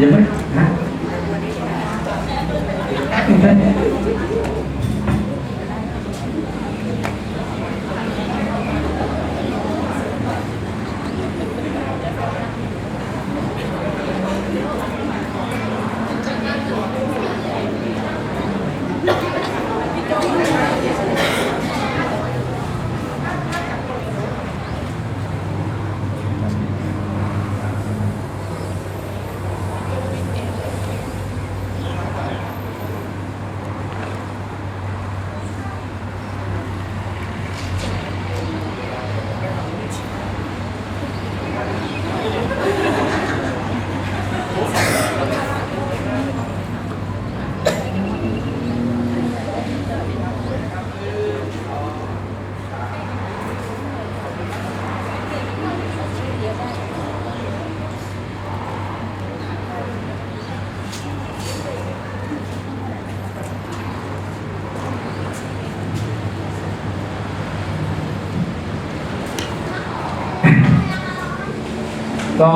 ยังไม่ฮะ ก็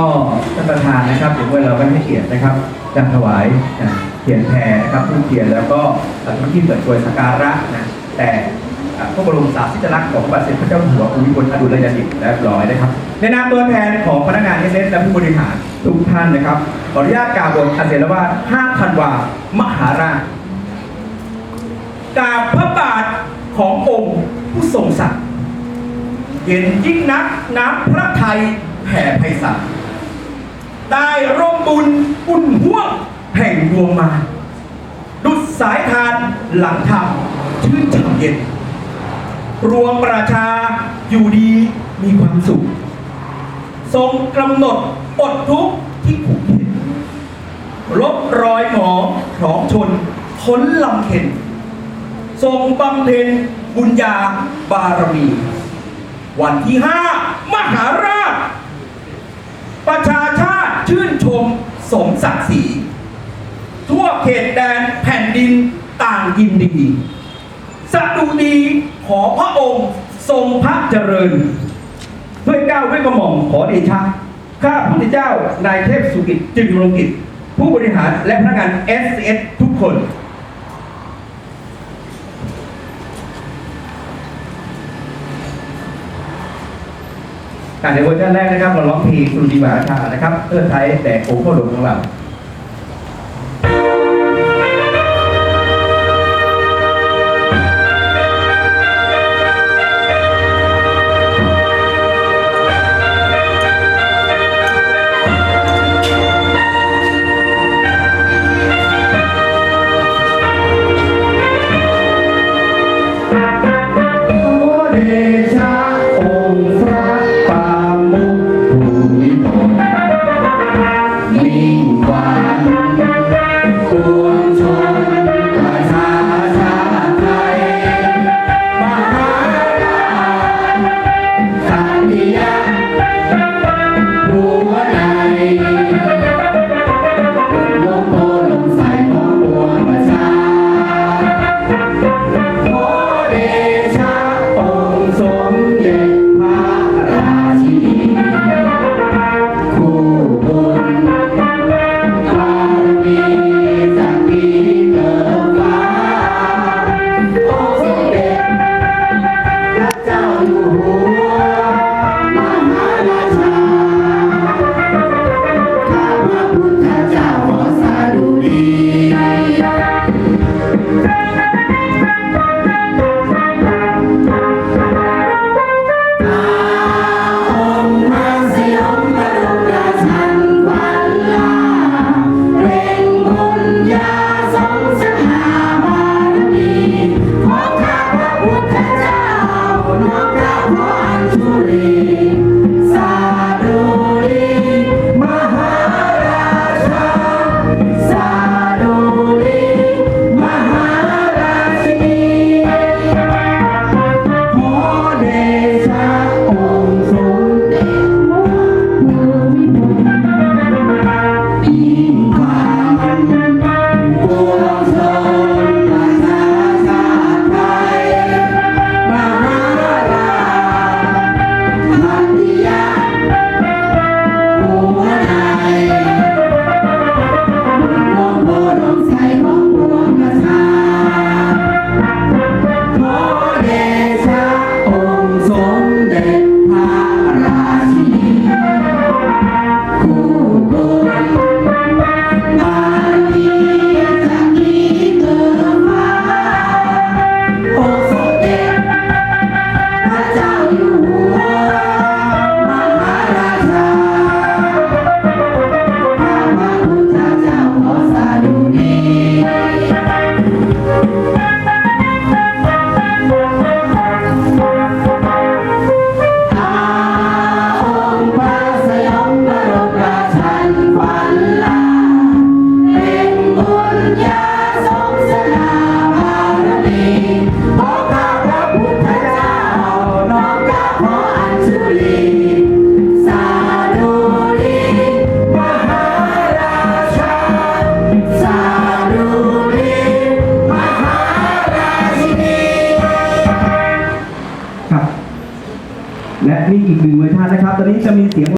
ท่านประธานนะครับถึงเวลาไม่ให้เกียรตินะครับจะถวายนะเขียนแพรนะครับผู้เขียนแล้วก็ทุกที่เปิดตัวสักการะนะแต่พระบรมสารีริกลักษณ์ของพระบาทสมเด็จพระเจ้าอยู่หัวภูมิพลอดุลยเดชเรียบร้อยนะครับในนามตัวแทนของพนักงานเอสเอและผู้บริหารทุกท่านนะครับ ขออนุญาตกล่าวบทอาเสนวาท5ธันวามหาราชกราบพระบาทขององค์ผู้ทรงศักดิ์เห็นยิ่งนักน้ำพระไทย แผ่ไพศาลได้ร่มบุญอุ่นห่วงแห่งดวงมาดุดสายทานหลังธรรมชื่นฉ่ำเย็น รวมประชาอยู่ดีมีความสุข ทรงกำหนดอดทุกข์ที่ผูกเข็นลบรอยหมองของชนพ้นลำเข็น ทรงบำเพ็ญบุญญาบารมี วันที่ห้ามหาราช ประชาชาติชื่นชมสม ศักดิ์ศรีทั่วเขตแดนแผ่นดินต่างยินดีสดุดีขอพระองค์ทรงพระเจริญ ด้วยก้าด้วยกระหม่อมขอเดชะข้าพระพุทธเจ้านายเทพสุกิจจึงรงกิจ ผู้บริหารและพนักงาน s s ทุกคน การในเวอร์ชันแรกนะครับเราร้องเพลงสุริมหาชานะครับเอื้อไทยแต่โอ้พ่อหลวงของเรา อีกหนึ่งเวอร์ชันนะครับ ตอนนี้จะมีเสียง